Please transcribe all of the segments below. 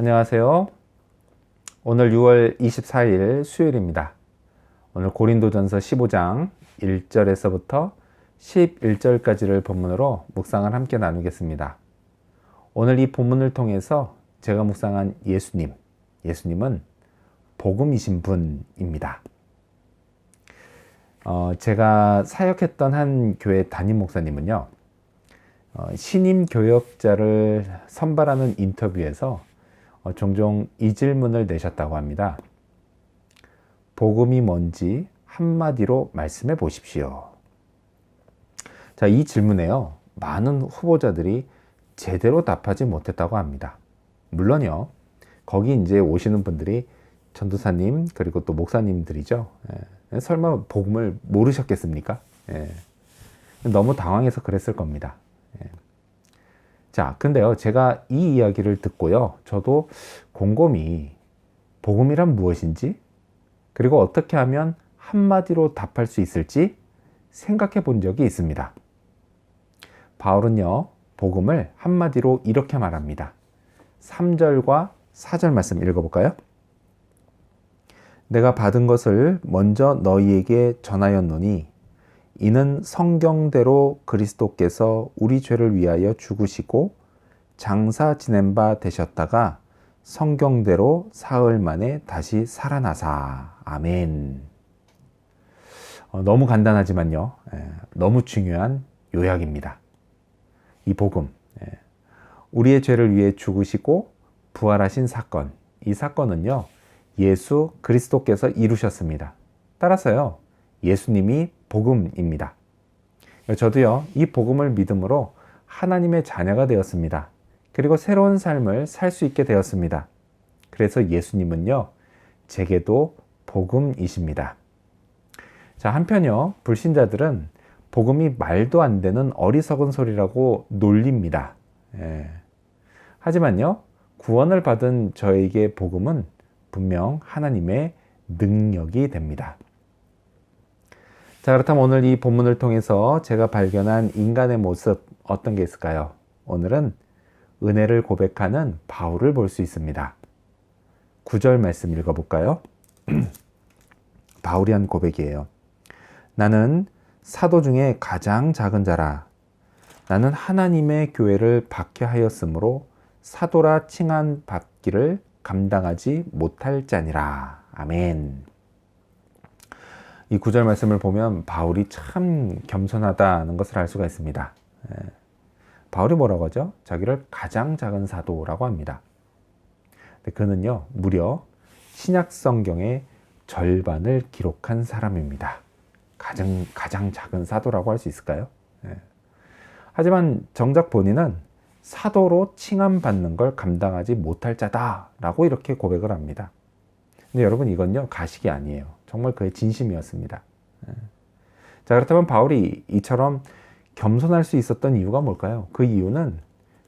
안녕하세요. 오늘 6월 24일 수요일입니다. 오늘 고린도전서 15장 1절에서부터 11절까지를 본문으로 묵상을 함께 나누겠습니다. 오늘 이 본문을 통해서 제가 묵상한 예수님, 예수님은 복음이신 분입니다. 어, 제가 사역했던 한 교회 담임 목사님은요, 어, 신임 교역자를 선발하는 인터뷰에서 어, 종종 이 질문을 내셨다고 합니다. 복음이 뭔지 한마디로 말씀해 보십시오. 자, 이 질문에요. 많은 후보자들이 제대로 답하지 못했다고 합니다. 물론요. 거기 이제 오시는 분들이 전도사님 그리고 또 목사님들이죠. 예. 설마 복음을 모르셨겠습니까? 예. 너무 당황해서 그랬을 겁니다. 예. 자, 근데요, 제가 이 이야기를 듣고요, 저도 곰곰이 복음이란 무엇인지, 그리고 어떻게 하면 한마디로 답할 수 있을지 생각해 본 적이 있습니다. 바울은요, 복음을 한마디로 이렇게 말합니다. 3절과 4절 말씀 읽어볼까요? 내가 받은 것을 먼저 너희에게 전하였노니 이는 성경대로 그리스도께서 우리 죄를 위하여 죽으시고 장사 지낸 바 되셨다가 성경대로 사흘 만에 다시 살아나사. 아멘. 어, 너무 간단하지만요. 예, 너무 중요한 요약입니다. 이 복음. 예, 우리의 죄를 위해 죽으시고 부활하신 사건. 이 사건은요. 예수 그리스도께서 이루셨습니다. 따라서요. 예수님이 복음입니다. 저도요, 이 복음을 믿음으로 하나님의 자녀가 되었습니다. 그리고 새로운 삶을 살 수 있게 되었습니다. 그래서 예수님은요, 제게도 복음이십니다. 자, 한편요, 불신자들은 복음이 말도 안 되는 어리석은 소리라고 놀립니다. 예. 하지만요, 구원을 받은 저에게 복음은 분명 하나님의 능력이 됩니다. 자, 그렇다면 오늘 이 본문을 통해서 제가 발견한 인간의 모습 어떤 게 있을까요? 오늘은 은혜를 고백하는 바울을 볼 수 있습니다. 9절 말씀 읽어볼까요? 바울이 한 고백이에요. 나는 사도 중에 가장 작은 자라. 나는 하나님의 교회를 박해하였으므로 사도라 칭한 받기를 감당하지 못할 자니라. 아멘. 이 구절 말씀을 보면 바울이 참 겸손하다는 것을 알 수가 있습니다. 예. 바울이 뭐라고 하죠? 자기를 가장 작은 사도라고 합니다. 그는요, 무려 신약 성경의 절반을 기록한 사람입니다. 가장, 가장 작은 사도라고 할 수 있을까요? 예. 하지만 정작 본인은 사도로 칭함받는 걸 감당하지 못할 자다라고 이렇게 고백을 합니다. 근데 여러분 이건요 가식이 아니에요. 정말 그의 진심이었습니다. 예. 자 그렇다면 바울이 이처럼 겸손할 수 있었던 이유가 뭘까요? 그 이유는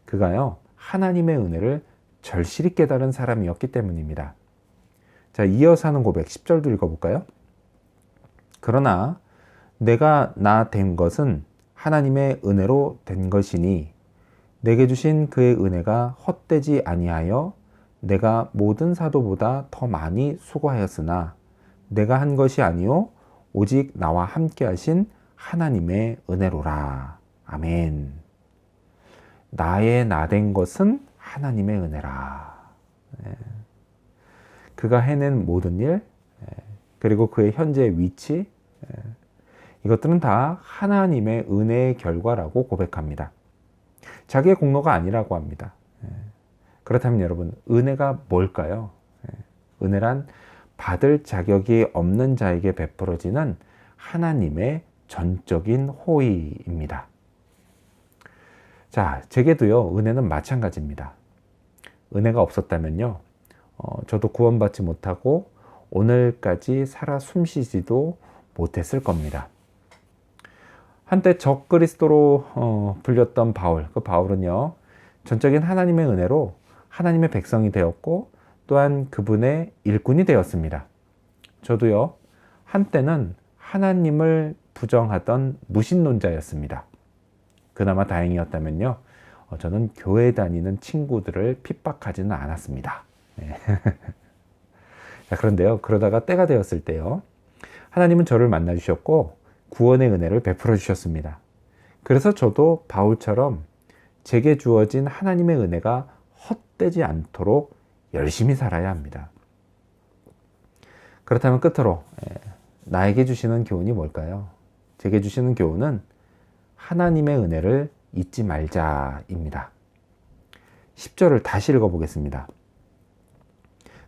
그가요 하나님의 은혜를 절실히 깨달은 사람이었기 때문입니다. 자 이어서 하는 고백 10절도 읽어볼까요? 그러나 내가 나 된 것은 하나님의 은혜로 된 것이니 내게 주신 그의 은혜가 헛되지 아니하여 내가 모든 사도보다 더 많이 수고하였으나 내가 한 것이 아니요 오직 나와 함께 하신 하나님의 은혜로라. 아멘. 나의 나 된 것은 하나님의 은혜라. 예. 그가 해낸 모든 일, 예. 그리고 그의 현재 위치, 예. 이것들은 다 하나님의 은혜의 결과라고 고백합니다. 자기의 공로가 아니라고 합니다. 예. 그렇다면 여러분, 은혜가 뭘까요? 예. 은혜란 받을 자격이 없는 자에게 베풀어지는 하나님의 전적인 호의입니다. 자, 제게도요, 은혜는 마찬가지입니다. 은혜가 없었다면요, 어, 저도 구원받지 못하고 오늘까지 살아 숨쉬지도 못했을 겁니다. 한때 적그리스도로 어, 불렸던 바울, 그 바울은요, 전적인 하나님의 은혜로 하나님의 백성이 되었고, 또한 그분의 일꾼이 되었습니다. 저도요, 한때는 하나님을 부정하던 무신론자였습니다. 그나마 다행이었다면요, 어, 저는 교회 다니는 친구들을 핍박하지는 않았습니다. 네. 자, 그런데요. 그러다가 때가 되었을 때요. 하나님은 저를 만나 주셨고 구원의 은혜를 베풀어 주셨습니다. 그래서 저도 바울처럼 제게 주어진 하나님의 은혜가 헛되지 않도록 열심히 살아야 합니다. 그렇다면 끝으로 예, 나에게 주시는 교훈이 뭘까요? 제게 주시는 교훈은 하나님의 은혜를 잊지 말자입니다. 10절을 다시 읽어보겠습니다.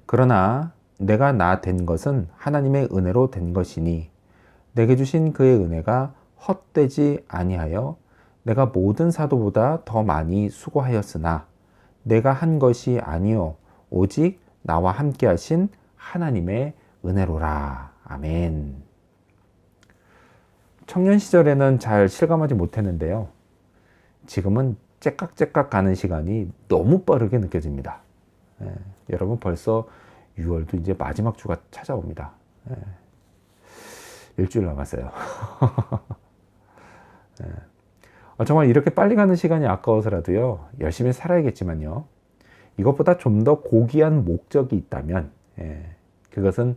그러나 내가 나 된 것은 하나님의 은혜로 된 것이니 내게 주신 그의 은혜가 헛되지 아니하여 내가 모든 사도보다 더 많이 수고하였으나 내가 한 것이 아니요 오직 나와 함께 하신 하나님의 은혜로라. 아멘. 청년 시절에는 잘 실감하지 못했는데요. 지금은 째깍째깍 가는 시간이 너무 빠르게 느껴집니다. 예, 여러분 벌써 6월도 이제 마지막 주가 찾아옵니다. 예, 일주일 남았어요. 예, 어, 정말 이렇게 빨리 가는 시간이 아까워서라도요, 열심히 살아야겠지만요, 이것보다 좀 더 고귀한 목적이 있다면, 예, 그것은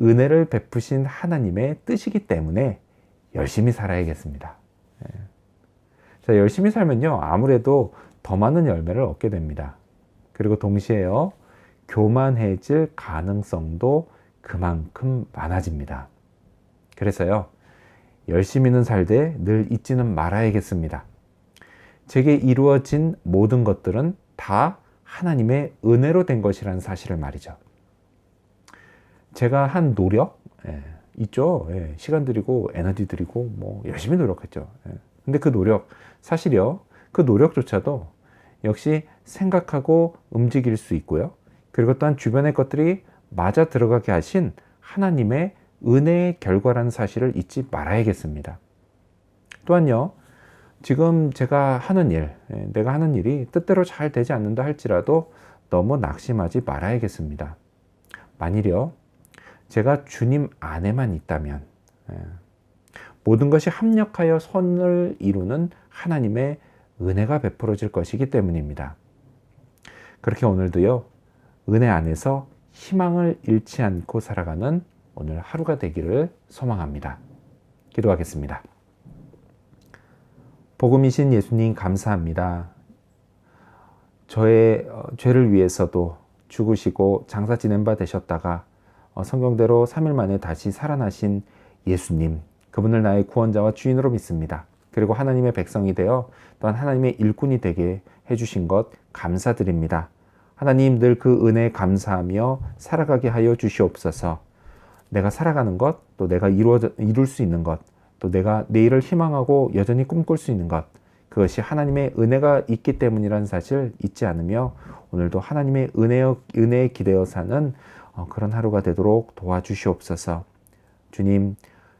은혜를 베푸신 하나님의 뜻이기 때문에 열심히 살아야겠습니다. 예. 자, 열심히 살면요, 아무래도 더 많은 열매를 얻게 됩니다. 그리고 동시에요, 교만해질 가능성도 그만큼 많아집니다. 그래서요, 열심히는 살되 늘 잊지는 말아야겠습니다. 제게 이루어진 모든 것들은 다 하나님의 은혜로 된 것이라는 사실을 말이죠. 제가 한 노력, 예, 있죠. 예, 시간 들이고 에너지 들이고 뭐 열심히 노력했죠. 예. 근데 그 노력, 사실요, 그 노력조차도 역시 생각하고 움직일 수 있고요. 그리고 또한 주변의 것들이 맞아 들어가게 하신 하나님의 은혜의 결과라는 사실을 잊지 말아야겠습니다. 또한요, 지금 제가 하는 일, 예, 내가 하는 일이 뜻대로 잘 되지 않는다 할지라도 너무 낙심하지 말아야겠습니다. 만일요, 제가 주님 안에만 있다면, 예, 모든 것이 합력하여 선을 이루는 하나님의 은혜가 베풀어질 것이기 때문입니다. 그렇게 오늘도요, 은혜 안에서 희망을 잃지 않고 살아가는 오늘 하루가 되기를 소망합니다. 기도하겠습니다. 복음이신 예수님 감사합니다. 저의 어, 죄를 위해서도 죽으시고 장사 지낸 바 되셨다가 어, 성경대로 3일 만에 다시 살아나신 예수님, 그분을 나의 구원자와 주인으로 믿습니다. 그리고 하나님의 백성이 되어 또한 하나님의 일꾼이 되게 해주신 것 감사드립니다. 하나님 늘 그 은혜 감사하며 살아가게 하여 주시옵소서. 내가 살아가는 것, 또 내가 이루어, 이룰 수 있는 것, 또 내가 내일을 희망하고 여전히 꿈꿀 수 있는 것, 그것이 하나님의 은혜가 있기 때문이라는 사실 잊지 않으며 오늘도 하나님의 은혜, 은혜에 기대어 사는 어, 그런 하루가 되도록 도와주시옵소서. 주님,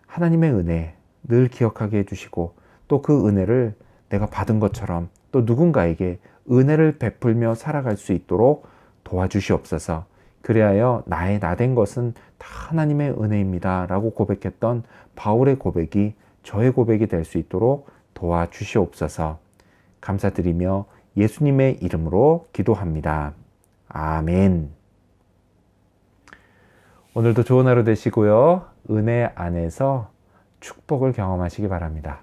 하나님의 은혜 늘 기억하게 해주시고 또 그 은혜를 내가 받은 것처럼 또 누군가에게 은혜를 베풀며 살아갈 수 있도록 도와주시옵소서. 그리하여 나의 나된 것은 다 하나님의 은혜입니다. 라고 고백했던 바울의 고백이 저의 고백이 될 수 있도록 도와주시옵소서. 감사드리며 예수님의 이름으로 기도합니다. 아멘. 오늘도 좋은 하루 되시고요. 은혜 안에서 축복을 경험하시기 바랍니다.